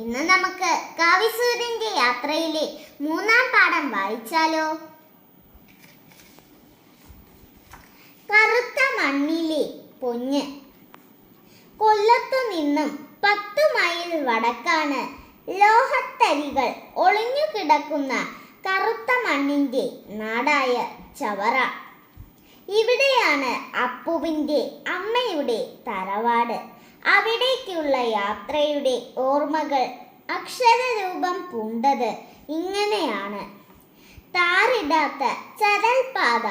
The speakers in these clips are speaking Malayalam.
ഇന്ന് നമുക്ക് കാവിസൂര്യന്റെ യാത്രയിലെ മൂന്നാം പാഠം വായിച്ചാലോ? കറുത്ത മണ്ണിലെ പൊഞ്ഞ് കൊല്ലത്തു നിന്നും പത്ത് മൈൽ വടക്കാണ് ലോഹത്തരികൾ ഒളിഞ്ഞു കിടക്കുന്ന കറുത്ത മണ്ണിന്റെ നാടായ ചവറ. ഇവിടെയാണ് അപ്പുവിന്റെ അമ്മയുടെ തറവാട്. അവിടേക്കുള്ള യാത്രയുടെ ഓർമ്മകൾ അക്ഷരരൂപം പൂണ്ടത് ഇങ്ങനെയാണ്. താറിടാത്ത ചരൽപാത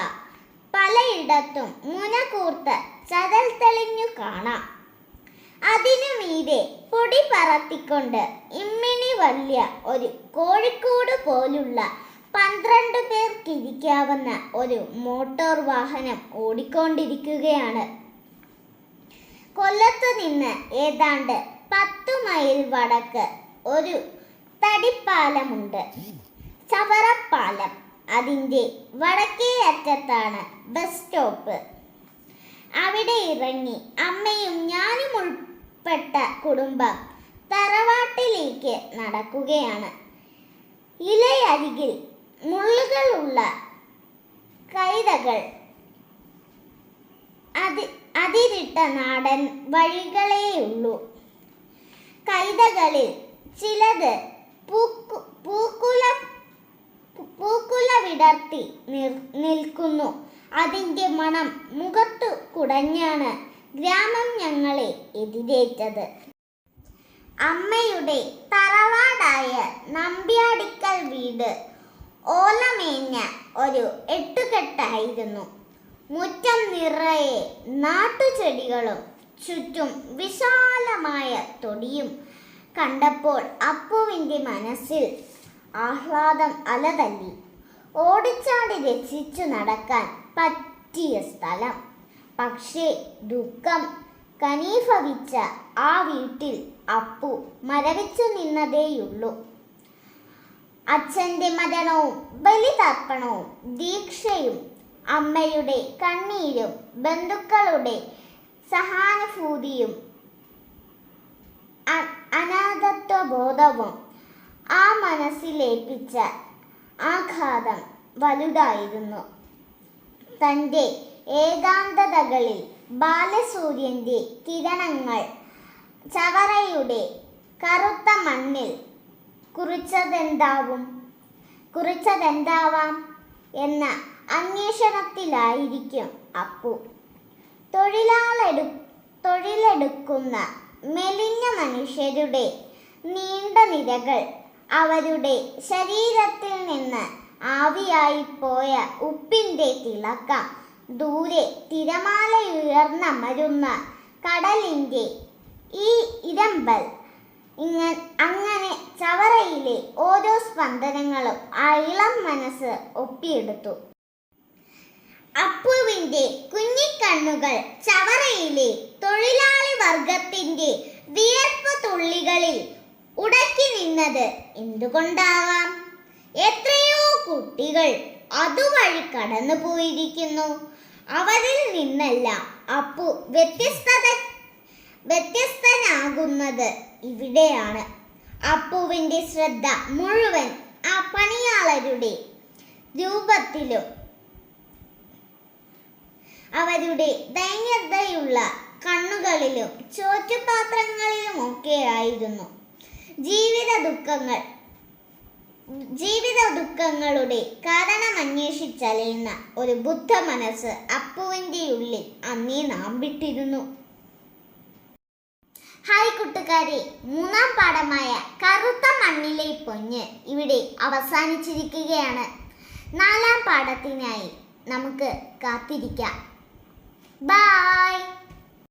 പലയിടത്തും മുനകൂർത്ത് ചരൽ തെളിഞ്ഞു കാണാം. അതിനു മീതെ പൊടി പറത്തിക്കൊണ്ട് ഇമ്മിണി വലിയ ഒരു കോഴിക്കോട് പോലുള്ള പന്ത്രണ്ട് പേർക്കിരിക്കാവുന്ന ഒരു മോട്ടോർ വാഹനം ഓടിക്കൊണ്ടിരിക്കുകയാണ്. കൊല്ലത്തു നിന്ന് ഏതാണ്ട് പത്ത് മൈൽ വടക്ക് ഒരു തടിപ്പാലമുണ്ട്. ചവറപ്പാലം. അതിന്റെ വടക്കേ അറ്റത്താണ് ബസ് സ്റ്റോപ്പ്. അവിടെ ഇറങ്ങി അമ്മയും ഞാനും ഉൾപ്പെട്ട കുടുംബം തറവാട്ടിലേക്ക് നടക്കുകയാണ്. ഇലയരികിൽ മുള്ളുകളുള്ള കൈതകൾ അതി അതിരിട്ട നാടൻ വഴികളേയുള്ളൂ. കൈതകളിൽ ചിലത് പൂക്കു പൂക്കുല പൂക്കുല വിടർത്തി നിൽക്കുന്നു. അതിന്റെ മണം മുഖത്തു കുടഞ്ഞാണ് ഗ്രാമം ഞങ്ങളെ എതിരേറ്റത്. അമ്മയുടെ തറവാടായ നമ്പ്യാടിക്കൽ വീട് ഓലമേഞ്ഞ ഒരു എട്ടുകെട്ടായിരുന്നു. മുറ്റം നിറയെ നാട്ടുചെടികളും ചുറ്റും വിശാലമായ തൊടിയും കണ്ടപ്പോൾ അപ്പുവിന്റെ മനസ്സിൽ ആഹ്ലാദം അലതല്ലി. ഓടിച്ചാടി രസിച്ചു നടക്കാൻ പറ്റിയ സ്ഥലം. പക്ഷേ ദുഃഖം കനീഫവിച്ച ആ വീട്ടിൽ അപ്പു മരവിച്ചു നിന്നതേയുള്ളൂ. അച്ഛന്റെ മരണവും ബലിതർപ്പണവും ദീക്ഷയും അമ്മയുടെ കണ്ണീരും ബന്ധുക്കളുടെ സഹാനുഭൂതിയും അനാഥത്വ ബോധവും ആ മനസ്സിലേൽപ്പിച്ച ആഘാതം വലുതായിരുന്നു. തന്റെ ഏകാന്തതകളിൽ ബാലസൂര്യന്റെ കിരണങ്ങൾ ചവറയുടെ കറുത്ത മണ്ണിൽ കുറിച്ചതെന്താവും? കുറിച്ചതെന്താവാം? എന്ന അന്വേഷണത്തിലായിരിക്കും അപ്പു. തൊഴിലാളെടു തൊഴിലെടുക്കുന്ന മെലിഞ്ഞ മനുഷ്യരുടെ നീണ്ട നിരകൾ അവരുടെ ശരീരത്തിൽ നിന്ന് ആവിയായി പോയ ഉപ്പിന്റെ തിളക്കം ദൂരെ തിരമാലയുയർന്നമരുന്ന കടലിന്റെ ഈ ഇരമ്പൽ ഇങ്ങ അങ്ങനെ ചവറയിലെ ഓരോ സ്പന്ദനങ്ങളും ആ ഇളം മനസ്സ് ഒപ്പിയെടുത്തു. അപ്പുവിന്റെ കുഞ്ഞിക്കണ്ണുകൾ ചവറയിലെ തൊഴിലാളി വർഗത്തിന്റെ വിയർപ്പ് തുള്ളികളിൽ ഉടക്കി നിന്നത് എന്തുകൊണ്ടാവാം? എത്രയോ കുട്ടികൾ അതുവഴി കടന്നു പോയിരിക്കുന്നു അവരിൽ നിന്നല്ല അപ്പു വ്യത്യസ്തത വ്യത്യസ്തനാകുന്നത് ഇവിടെയാണ്. അപ്പുവിന്റെ ശ്രദ്ധ മുഴുവൻ ആ പണിയാളരുടെ രൂപത്തിലും അവരുടെ ദൈന്യതയുള്ള കണ്ണുകളിലും ചോറ്റുപാത്രങ്ങളിലുമൊക്കെ ആയിരുന്നു. ജീവിത ദുഃഖങ്ങൾ ജീവിത ദുഃഖങ്ങളുടെ കാരണം അന്വേഷിച്ചലയുന്ന ഒരു ബുദ്ധ മനസ്സ് അപ്പുവിന്റെ ഉള്ളിൽ അന്നേ നാമ്പിട്ടിരുന്നു ഹായ് കൂട്ടുകാരെ മൂന്നാം പാഠമായ കറുത്ത മണ്ണിലെ പൊഞ്ഞ് ഇവിടെ അവസാനിച്ചിരിക്കുകയാണ്. നാലാം പാഠത്തിനായി നമുക്ക് കാത്തിരിക്കാം. Bye.